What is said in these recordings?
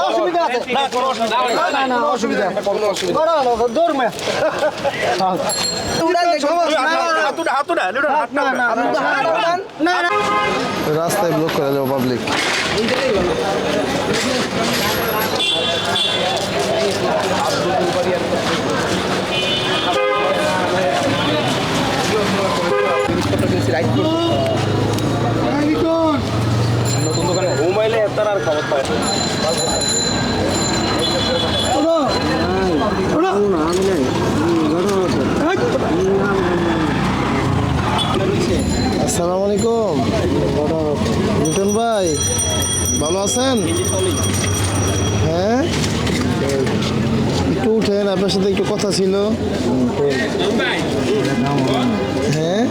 অসুবিধা আছে। না না অসুবিধা বড় দৌড়মে রাস্তায় ব্লক করে দেবো পাবলিক মোবাইলে তার আর খবর পায় আসসালামু আলাইকুম। মিটন ভাই ভালো আছেন? হ্যাঁ? উঠেন আপনার সাথে একটু কথা ছিল হ্যাঁ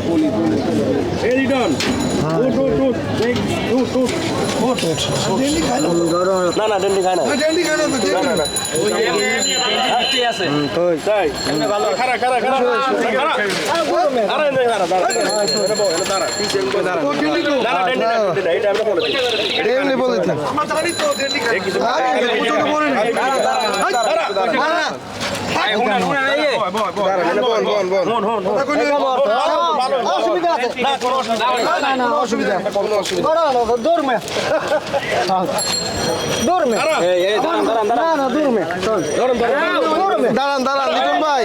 না না ডেন্ডি খায় না তাই খারা খারা খারা খারা আরে না খারা দাঁড়া এনে না না অসুবিধা দৌড়মে দৌড়মে না না দৌড়মে দাঁড়ান দাঁড়ান। লিটন ভাই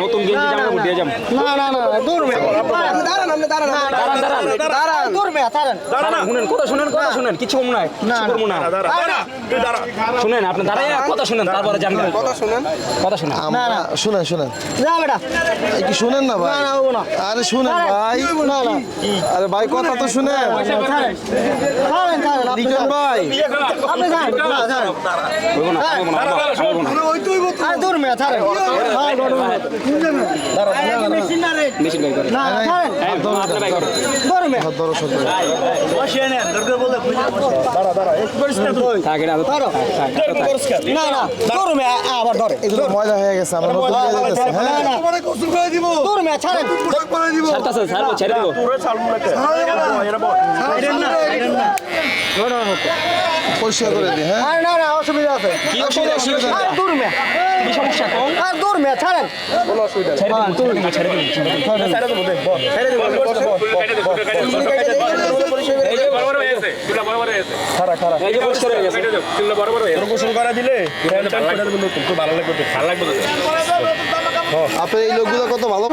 নতুন দিয়ে যাম না না না দৌড়মে দাঁড়ান আপনি দাঁড়ান। দাঁড়ান দাঁড়ান দৌড়মে দাঁড়ান শুনেন কথা শুনেন। কথা শুনেন কিছু কম নাই কিছু করব না? দাঁড়া দাঁড়া তুই দাঁড়া শুনেন আপনি দাঁড়ায় কথা শুনেন তারপরে জানবেন কথা শুনেন। কথা শুনেন। আমরা শুনেন শুনেন। যা বেটা। একটু শুনেন না ভাই? না না না। আরে শুনেন ভাই। না? না আরে ভাই কথা তো শুনেন। ছাড়েন। ছাড়েন ছাড়েন আপনি লিটন ভাই। আপনি ছাড়েন না ছাড়েন। হইবো না হইবো না হইবো না আরে ছাড়েন। হ্যাঁ দৌড়মে মেশিন বের করে। না না ছাড়েন। হ্যাঁ দৌড়মে আবার ধরে এগুলো ময়লা হয়ে গেছে আমরা নতুন দিয়ে দিতেছি না হ্যাঁ না দৌড়মে ছাড়েন ছাড়তাছে ছাড়বো ছেড়ে দিব পরিষ্কার করে দিই হ্যাঁ? আরে না না অসুবিধা আছে। কি অসুবিধা অসুবিধা? আর দৌড়মে কি সমস্যা কম আর দৌড়মে ছাড়েন। ছেড়ে দিব ছেড়ে দিব ছেড়ে দিব এই যে পরিষ্কার হয়ে গেছে গোসল করা দিলে ভালো লাগবে। ভালো লাগবে আপনার এই লোকগুলো কত ভালো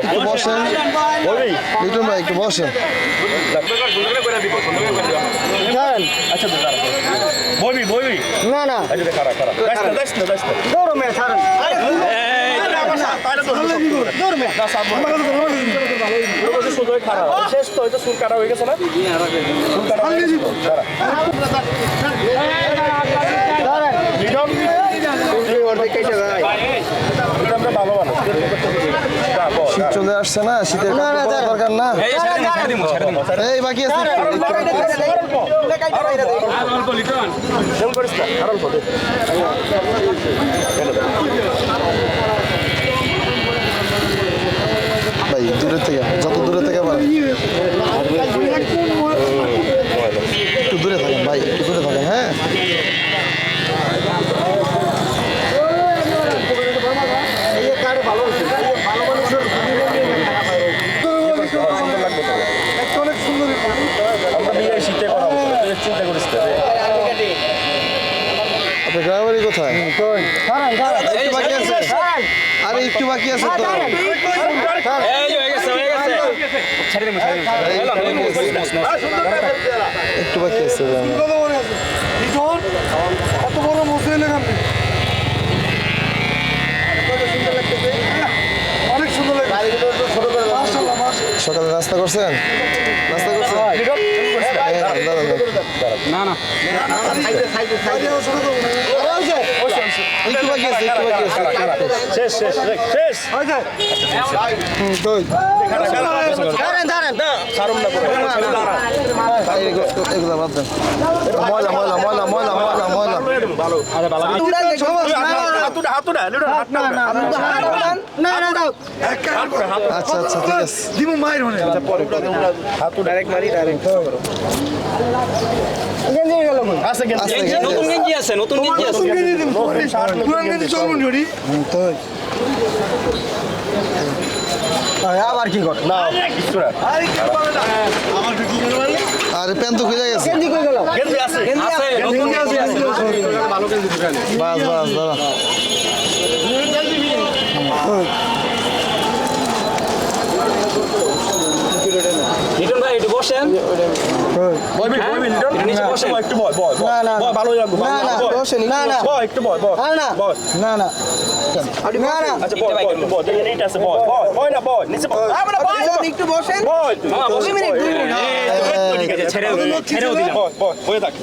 একটু বসেন লিটন ভাই একটু বসেন ছাড়েন বইবি বইবি না না আচ্ছা না না শেষ তো হয়তো সুর কাটা হয়ে গেছে না শীত চলে আসছে না শীতের। দরকার না এই বাকি আছে আর অল্প দে। ভাই দূরের থেকে যত দূরে থেকে পারেন একটু দূরে থাকেন ভাই একটু দূরে থাকেন হ্যাঁ আমরা বিয়ে শীতে করা হতো, তুই চিন্তা করিস না রে। আপনার কোথায়? একটু বাকি আছে আরে একটু বাকি আছে তো। এই যে হয়ে গেছে হয়ে গেছে। ছেড়ে দিব ছেড়ে দিব একটু বাকি আছে কত বড় মুসলিম আপনি অনেক সুন্দর লাগে মাশাআল্লাহ মাশাআল্লাহ সকালে নাস্তা করছেন নাস্তা করছেন হ্যাঁ। না না এগুলো বাদ দেন ময়লা ময়লা ময়লা ময়লা ভালো হাতুটা না না না আচ্ছা আচ্ছা ঠিক আছে। দিমু মাইর হনে হাত ডাইরেক্ট মারি ডাইরেক্ট গেঞ্জি গেল কই আছে কেন আস্তে গেঞ্জি, নতুন গেঞ্জি আছে নতুন গেঞ্জি আছে। পুরান গেঞ্জি চলবো জড়ি তো। আবার কি কর না? কিছু না আরে প্যান্ট তো খুলে গেছে। গেঞ্জি কই গেল? গেঞ্জি আছে। আছে। নতুন গেঞ্জি আছে। বাস বাস দাঁড়া। লিটন ভাই একটু বসেন। একটু ছেড়েও দিলাম থাক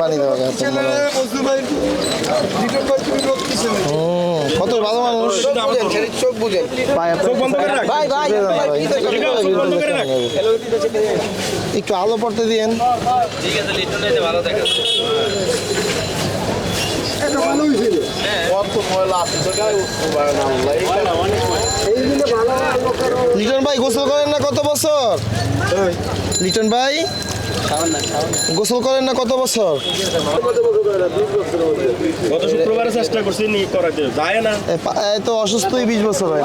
পানি দেওয়া গেছে কত ভালো মানুষ। চোখ চোখ বন্ধ করে রাখ। ভাই ভাই একটু আলো পড়তে দিয়েন। ঠিক আছে লিটন ভাই ভালো থাকে লিটন ভাই গোসল করেন না কত বছর? লিটন ভাই গোসল করেন না কত বছর? গত শুক্রবারে চেষ্টা করছি নি করাতে যায় না। এ তো অসুস্থই বিশ বছর হয়।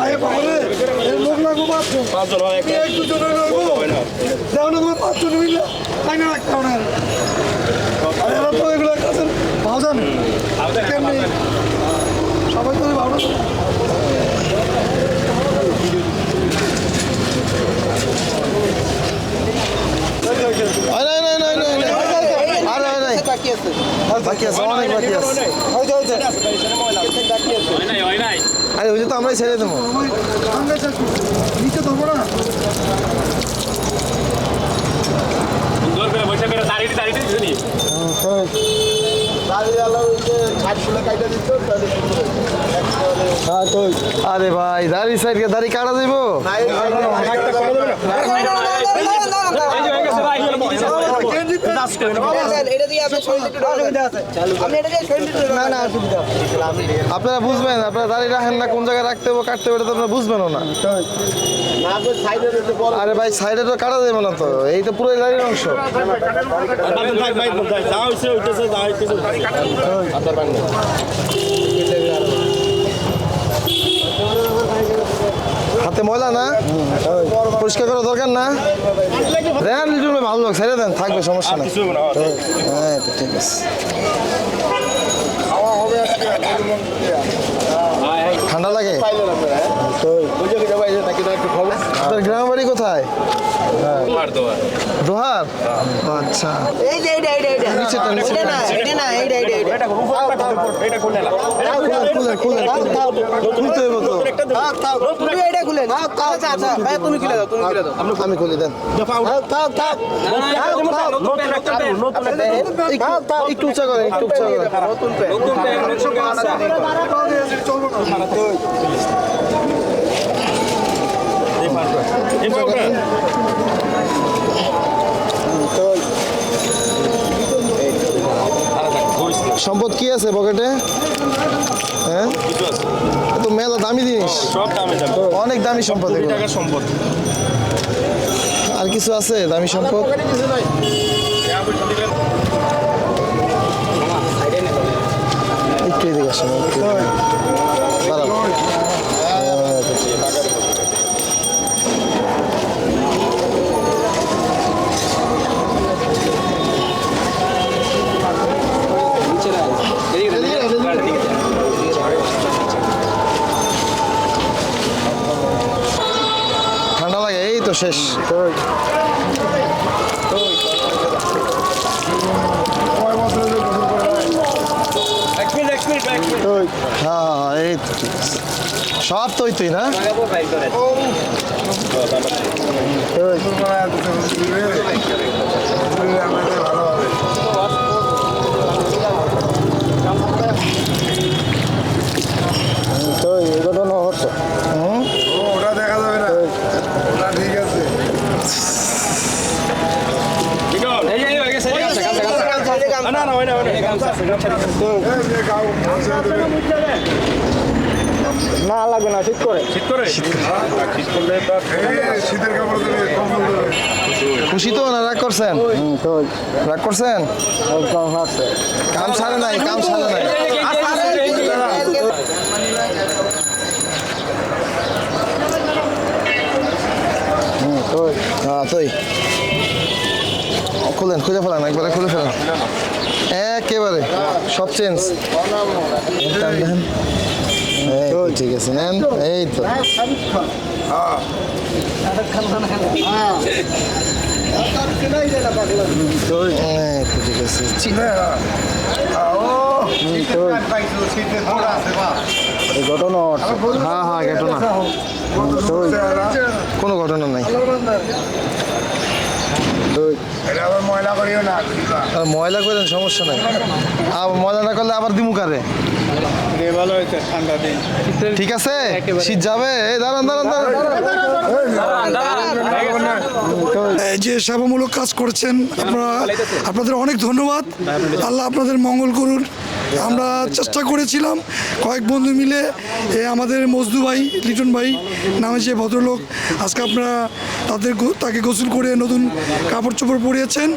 পাঁচজন। আর বাকি আছে হয় নাই হয় নাই আরে ওই তো আমরাই ছেড়ে দেবো। সুন্দর করে বসে করে দাঁড়িয়ে দাঁড়িয়ে দিবি আরে ভাই দাড়ি সাইডকে দাড়ি কাটা দিব একটা করে দেবে না এই যে হয়ে গেছে ভাই এটা দিয়ে আপনি শরীর একটু অসুবিধা আছে আপনি এটা দিয়ে শরীর একটু না না অসুবিধা আপনারা বুঝবেন আপনারা দাড়ি রাখেন না কোন জায়গায় রাখতে হবে কাটতে হবে এটা তো আপনারা বুঝবেনও না। আরে ভাই সাইডে তো কাটা দেবে না তো এই তো পুরো দাড়ির অংশ। আপনার হাতে ময়লা না? পরিষ্কার করা দরকার না? দেন লিটুল ভাই ভালো লোক ছেড়ে দেন থাকবে সমস্যা নেই। না হ্যাঁ ঠিক আছে। ঠান্ডা লাগে? আপনার গ্রাম বাড়ি কোথায়? দোহার? আচ্ছা। এই যে এইটা এইটা এইটা নিচেটা, নিচেটা, এটা না এটা না এইটা এইটা এইটা এটা কোন এটা কোন না খুলে খুলে খুলতে হবে তো। এইটা খুলে না আচ্ছা আচ্ছা ভাই তুমি খুলে দাও তুমি খুলে দাও। আমি খুলে দেন। থাক থাক। থাক নতুন প্যান্ট নতুন প্যান্ট একটু একটু করেন একটু উঁচা করেন। নতুন প্যান্ট নতুন প্যান্ট নতুন প্যান্ট সম্পদ কি আছে পকেটে? হ্যাঁ? কিছু আছে এ তো মেলা দামি জিনিস। সব দামে অনেক দামি সম্পদ টাকার সম্পদ। আর কিছু আছে দামি সম্পদ? একটু এদিকে আসেন শেষ। হ্যাঁ এই তো সব তুই তুই না? ঠিক লাগবে না ঠিক করে। শীত করে? শীত করলে তো আর- খুশি তো না? রাগ করছেন? তো। রাগ করছেন? কাম ছাড়ে নাই কাম ছাড়ে নাই। হুম তো। হ্যাঁ তুই। খুলেন খুলে ফেলান একবারে খুলে ফেলান। একেবারে সব চেঞ্জ ঠিক আছে নেন। এই তো। ঠিক আছে। ঘটনা হ্যাঁ হ্যাঁ ঘটনা। কোনো ঘটনা নাই। ময়লা করেন সমস্যা নাই। আর ময়লা না করলে আবার দিমু কারে? ভালো হয়েছে ঠান্ডা দিন। ঠিক আছে? শীত যাবে? দাঁড়ান দাঁড়ান দাঁড়ান। এই যে সেবামূলক কাজ করছেন আপনারা আপনাদের অনেক ধন্যবাদ। আল্লাহ আপনাদের মঙ্গল করুন। আমরা চেষ্টা করেছিলাম, কয়েক বন্ধু মিলে আমাদের মজদু ভাই, লিটন ভাই নামে যে ভদ্রলোক, আজকে আপনারা তাদের তাকে গোসল করে নতুন কাপড় চোপড় পরিয়েছেন।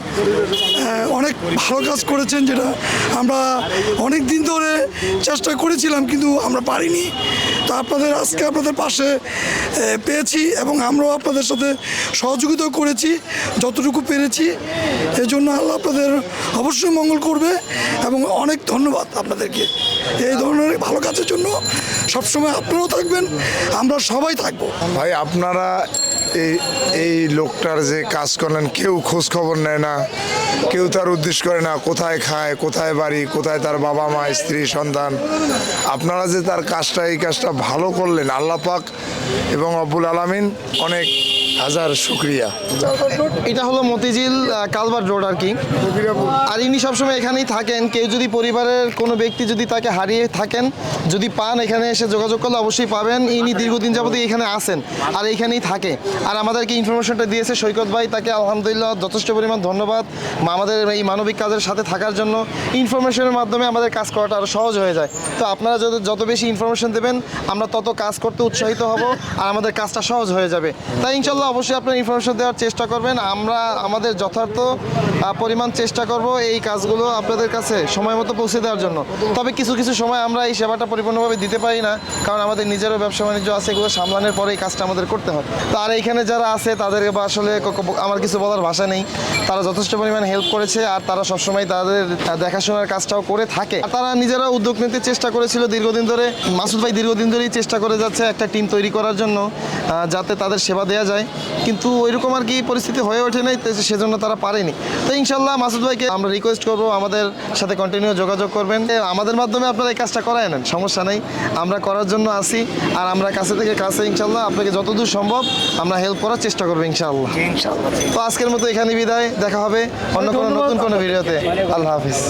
অনেক ভালো কাজ করেছেন যেটা আমরা অনেক দিন ধরে চেষ্টা করেছিলাম, কিন্তু আমরা পারিনি। তো আপনাদের আজকে আপনাদের পাশে পেয়েছি এবং আমরাও আপনাদের সাথে সহযোগিতাও করেছি, যতটুকু পেরেছি। এই জন্য আল্লাহ আপনাদের অবশ্যই মঙ্গল করবে এবং অনেক ধন্যবাদ আপনাদেরকে। এই ধরনের ভালো কাজের জন্য সবসময় আপনারাও থাকবেন, আমরা সবাই থাকব। ভাই, আপনারা এই এই লোকটার যে কাজ করলেন, কেউ খোঁজ খবর নেয় না, কেউ তার উদ্দেশ্য করে না, কোথায় খায়, কোথায় বাড়ি, কোথায় তার বাবা মা, স্ত্রী, সন্তান। আপনারা যে তার কাজটা, এই কাজটা ভালো করলেন আল্লাপাক এবং আব্বুল আলামিন অনেক হাজার শুক্রিয়া। এটা হলো মতিঝিল আহ, কালভার রোড আর কি। আর ইনি সবসময় এখানেই থাকেন। কেউ যদি পরিবারের কোনো ব্যক্তি যদি তাকে হারিয়ে থাকেন যদি পান এখানে এসে যোগাযোগ করলে অবশ্যই পাবেন। ইনি দীর্ঘদিন যাবতীয় এখানে আসেন আর এইখানেই থাকে। আর আমাদেরকে ইনফরমেশনটা দিয়েছে সৈকত ভাই তাকে আলহামদুলিল্লাহ যথেষ্ট পরিমাণ ধন্যবাদ। আমাদের এই মানবিক কাজের সাথে থাকার জন্য ইনফরমেশনের মাধ্যমে আমাদের কাজ করাটা আরও সহজ হয়ে যায়। তো আপনারা যত যত বেশি ইনফরমেশন দেবেন আমরা তত কাজ করতে উৎসাহিত হব আর আমাদের কাজটা সহজ হয়ে যাবে। তাই ইনশাল্লাহ অবশ্যই আপনার ইনফরমেশন দেওয়ার চেষ্টা করবেন। আমরা, আমাদের যথার্থ পরিমাণ চেষ্টা করব এই কাজগুলো আপনাদের কাছে সময় মতো পৌঁছে দেওয়ার জন্য। তবে কিছু কিছু সময় আমরা এই সেবাটা পরিপূর্ণভাবে দিতে পারি না, কারণ আমাদের নিজেরও ব্যবসা বাণিজ্য আছে, এগুলো সামলানোর পরে এই কাজটা আমাদের করতে হয় তো আর এইখানে যারা আছে, তাদেরকে আসলে আমার কিছু বলার ভাষা নেই। তারা যথেষ্ট পরিমাণ হেল্প করেছে, আর তারা সবসময় তাদের দেখাশোনার কাজটাও করে থাকে। আর তারা নিজেরা উদ্যোগ নিতে চেষ্টা করেছিল দীর্ঘদিন ধরে। মাসুদ ভাই দীর্ঘদিন ধরেই চেষ্টা করে যাচ্ছে একটা টিম তৈরি করার জন্য যাতে তাদের সেবা দেওয়া যায়। কিন্তু ওইরকম আর কি পরিস্থিতি হয়ে ওঠে নাই তো সেজন্য তারা পারেনি। তো ইনশাল্লাহ মাসুদ ভাইকে আমরা রিকোয়েস্ট করব আমাদের সাথে কন্টিনিউ যোগাযোগ করবেন। আমাদের মাধ্যমে আপনারা এই কাজটা করায় নেন সমস্যা নেই। আমরা করার জন্য আসি আর আমরা কাছে থেকে কাছে ইনশাল্লাহ আপনাকে যতদূর সম্ভব আমরা হেল্প করার চেষ্টা করব ইনশাল্লাহ তো আজকের মতো এখানে বিদায় দেখা হবে অন্য কোনো নতুন কোনো ভিডিওতে। আল্লাহ হাফিজ।